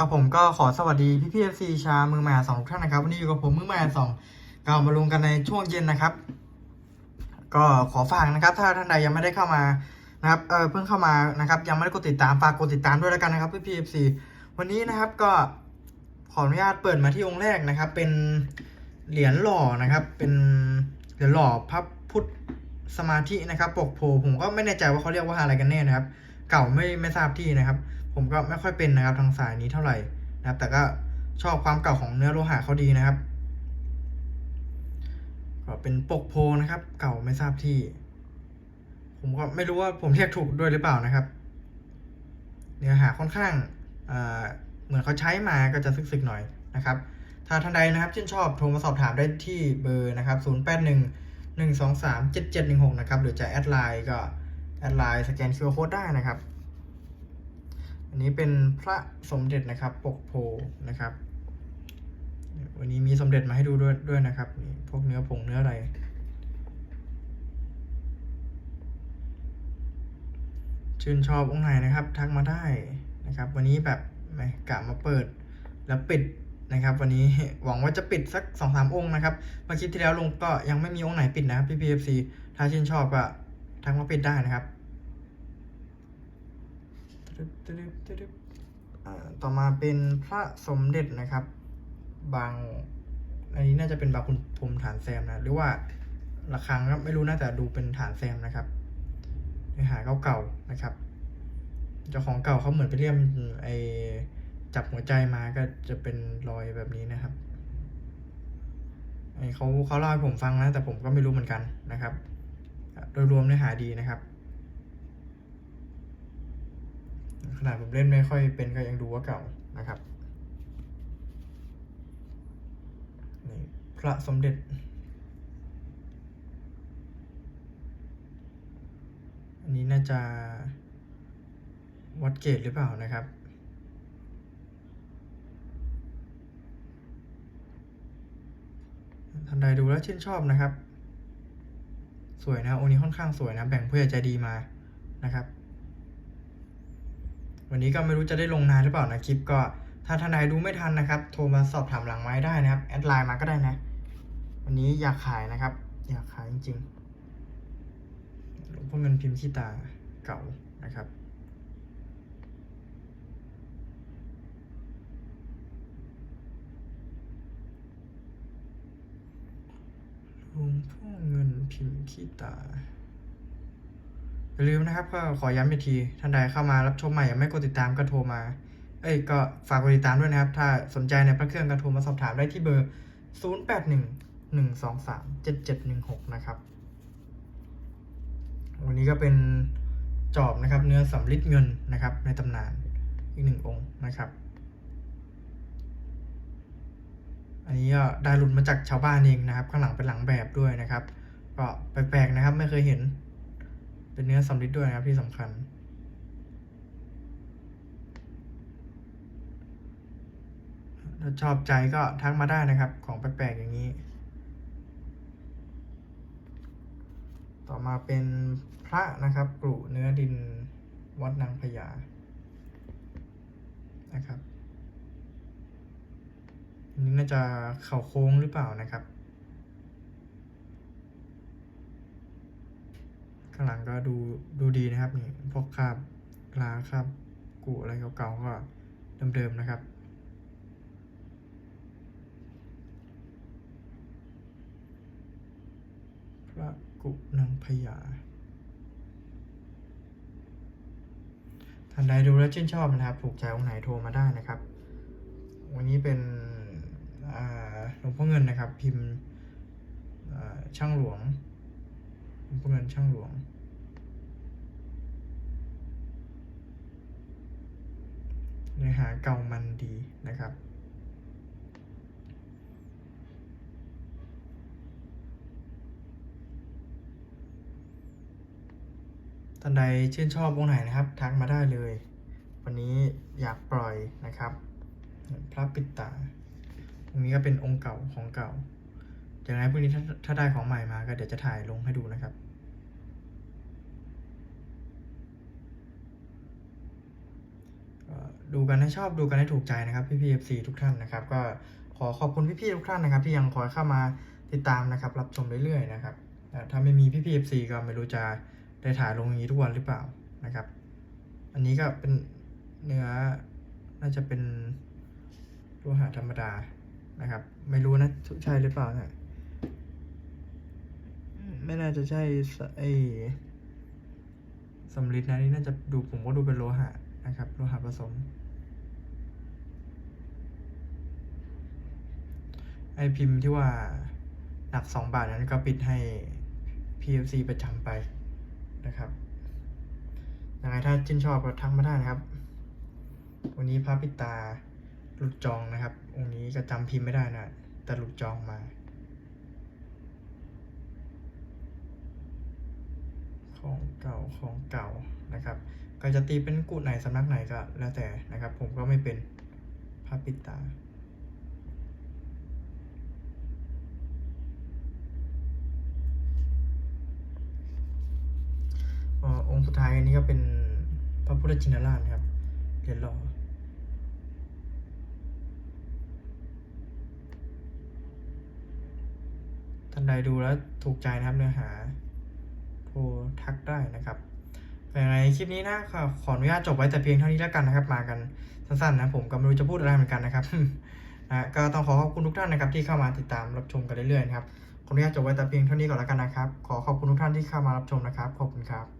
ครับผมก็ขอสวัสดีพี่พีเอฟซีชามือใหม่สองทุกท่านนะครับวันนี้อยู่กับผมมือใหม่สองก็มาลงกันในช่วงเย็นนะครับ ก็ขอฝากนะครับ ถ้าท่านใดยังไม่ได้เข้ามานะครับเออเพิ่งเข้ามานะครับยังไม่ได้กดติดตามฝากกดติดตามด้วยแล้วกันนะครับพี่พีเอฟซีวันนี้นะครับก็ขออนุญาตเปิดมาที่องค์แรกนะครับ เป็นเหรียญหล่อนะครับ เป็นเหรียญหล่อพระพุทธสมาธินะครับ ปกโพผมก็ไม่แน่ใจว่าเขาเรียกว่าอะไรกันแน่นะครับ เก่าไม่ไม่ทราบที่นะครับ ผมก็ไม่ค่อยเป็นนะครับทางสายนี้เท่าไหร่นะครับ แต่ก็ชอบความเก่าของเนื้อโลหะเขาดีนะครับ ก็เป็นปกโพนะครับ เก่าไม่ทราบที่ ผมก็ไม่รู้ว่าผมเรียกถูกด้วยหรือเปล่านะครับ เนื้อหาค่อนข้างอ่าเหมือนเขาใช้มาก็จะซึกๆหน่อยนะครับ ถ้าท่านใดนะครับชื่นชอบโทรมาสอบถามได้ที่เบอร์นะครับ 081 123 7716 นะครับ หรือจะแอดไลน์ก็ แอดไลน์สแกน QR Code ได้นะครับ อันนี้เป็นพระสมเด็จนะครับ ปกโพนะครับ วันนี้มีสมเด็จมาให้ดูด้วยด้วยนะครับนี่พวกเนื้อผงเนื้ออะไร ชื่นชอบองค์ไหนนะครับ ทักมาได้นะครับ วันนี้แบบไหมกะมาเปิดแล้วปิดนะครับ วันนี้หวังว่าจะปิดสักสองสามองค์นะครับเมื่อคลิปที่แล้วลงก็ยังไม่มีองค์ไหนปิดนะพี่พีเอฟซีถ้าชื่นชอบก็ทักมาปิดได้นะครับ ต่อมาเป็นพระสมเด็จนะครับ บาง อันนี้น่าจะเป็นบางคุณพรมฐานแซมนะ หรือว่าระฆังครับไม่รู้นะแต่ดูเป็นฐานแซมนะครับเนื้อหาเก่าๆนะครับ เจ้าของเก่าเขาเหมือนไปเลี่ยมไอจับหัวใจมาก็จะเป็นรอยแบบนี้นะครับไอเขาเขาเล่าให้ผมฟังนะแต่ผมก็ไม่รู้เหมือนกันนะครับ โดยรวมเนื้อหาดีนะครับ ขนาดผมเล่นไม่ค่อยเป็นก็ยังดูว่าเก่านะครับนี่พระสมเด็จอันนี้น่าจะวัดเกตหรือเปล่านะครับท่านใดดูแล้วชื่นชอบนะครับ สวยนะองค์นี้ค่อนข้างสวยนะ แบ่งเพื่อใจดีมานะครับ วันนี้ก็ไม่รู้จะได้ลงนานหรือเปล่านะคลิปก็ถ้าท่านใดดูไม่ทันนะครับ โทรมาสอบถามหลังไม้ได้นะครับ แอดไลน์มาก็ได้นะ วันนี้อยากขายนะครับ อยากขายจริงๆหลวงพ่อเงินพิมพ์ขี้ตาเก่านะครับหลวงพ่อเงินพิมพ์ขี้ตา อย่าลืมนะครับก็ขอย้ำอีกทีท่านใดเข้ามารับชมใหม่ยังไม่กดติดตามก็โทรมา เอ้ยก็ฝากกดติดตามด้วยนะครับ ถ้าสนใจในพระเครื่องก็โทรมาสอบถามได้ที่เบอร์ 081 123 7716 นะครับ วันนี้ก็เป็นจอบนะครับ เนื้อสำลิดเงินนะครับ ในตำนานอีกหนึ่งองค์นะครับ อันนี้ก็ได้หลุดมาจากชาวบ้านเองนะครับ ข้างหลังเป็นหลังแบบด้วยนะครับ ก็แปลกๆนะครับ ไม่เคยเห็น เป็นเนื้อสำลิดด้วยนะครับที่สำคัญ ถ้าชอบใจก็ทักมาได้นะครับ ของแปลกๆอย่างนี้ ต่อมาเป็นพระนะครับกรุเนื้อดินวัดนางพญานะครับอันนี้น่าจะเข่าโค้งหรือเปล่านะครับ ข้างหลังก็ดูดูดีนะครับนี่พวกคราบลาคราบกุอะไรเก่าๆก็เดิมๆนะครับพระกุนางพญาท่านใดดูแล้วชื่นชอบนะครับ ถูกใจองค์ไหนโทรมาได้นะครับ วันนี้เป็นหลวงพ่อเงินนะครับ พิมพ์ช่างหลวงหลวงพ่อเงินช่างหลวง เนื้อหาเก่ามันดีนะครับ ท่านใดชื่นชอบวงไหนนะครับ ทักมาได้เลย วันนี้อยากปล่อยนะครับ พระปิดตาตรงนี้ก็เป็นองค์เก่าของเก่าจากนั้นพรุ่งนี้ถ้าถ้าได้ของใหม่มาก็เดี๋ยวจะถ่ายลงให้ดูนะครับ อ ก็ ดูกันให้ชอบดูกันให้ถูกใจนะครับพี่พีเอฟซีทุกท่านนะครับ ก็ขอขอบคุณพี่พี่ทุกท่านนะครับ ที่ยังคอยเข้ามาติดตามนะครับ รับชมเรื่อยๆนะครับถ้าไม่มีพี่พีเอฟซีก็ไม่รู้จะได้ถ่ายลงอย่างนี้ทุกวันหรือเปล่านะครับ อันนี้ก็เป็นเนื้อน่าจะเป็นโลหะธรรมดานะครับ ไม่รู้นะใช่หรือเปล่านะไม่น่าจะใช่ไอสำลิดนะนี่น่าจะดูผมก็ดูเป็นโลหะ นะครับโลหะผสม ไอพิมพ์ที่ว่าหนักสองบาทนั้นก็ปิดให้ PFC ประจำไปนะครับยังไงถ้าชื่นชอบก็ทักมาได้นะครับ วันนี้พระปิตาหลุดจองนะครับ องค์นี้ก็จำพิมพ์ไม่ได้นะ แต่หลุดจองมา ของเก่าของเก่านะครับก็จะตีเป็นกุไหนสำนักไหนก็แล้วแต่นะครับ ผมก็ไม่เป็นพระปิตาเอ่อองค์สุดท้ายนี้ก็เป็นพระพุทธชินราชครับเหรียญหล่อท่านใดดูแล้วถูกใจนะครับเนื้อหา โทรทักได้นะครับอย่างไรคลิปนี้นะขอขออนุญาตจบไว้แต่เพียงเท่านี้แล้วกันนะครับ มากันสั้นๆนะผมก็ไม่รู้จะพูดอะไรเหมือนกันนะครับนะก็ต้องขอขอบคุณทุกท่านนะครับที่เข้ามาติดตามรับชมกันเรื่อยๆนะครับขออนุญาตจบไว้แต่เพียงเท่านี้ก่อนแล้วกันนะครับ ขอขอบคุณทุกท่านที่เข้ามารับชมนะครับขอบคุณครับ